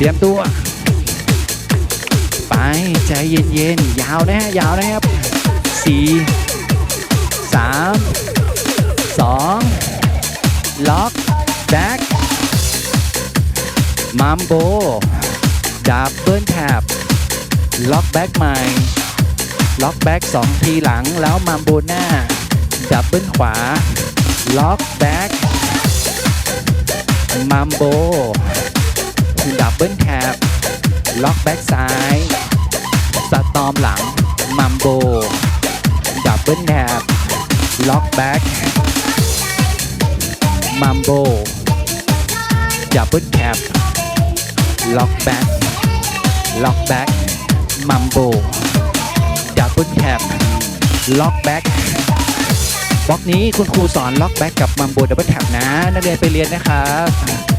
เตรียมตัว ไปใจเย็นๆ ยาวนะฮะ ยาวนะครับสี่สามสองล็อกแบ็กมัมโบดับเบิลแท็บล็อกแบ็กใหม่ ล็อกแบ็กสองทีหลังแล้วมัมโบหน้า ดับเบิลขวา ล็อกแบ็กมัมโบดับ เบิลแท็บล็อกแบ็กซ้าย สตอมหลัง มัมโบ ดับเบิลแท็บล็อกแบ็กมัมโบ ดับเบิลแท็บล็อกแบ็กล็อกแบ็กมัมโบ ดับเบิลแท็บล็อกแบ็กบล็อกนี้คุณครูสอนล็อกแบ็กกับมัมโบดับเบิลแท็บนะ นักเรียนไปเรียนนะครับ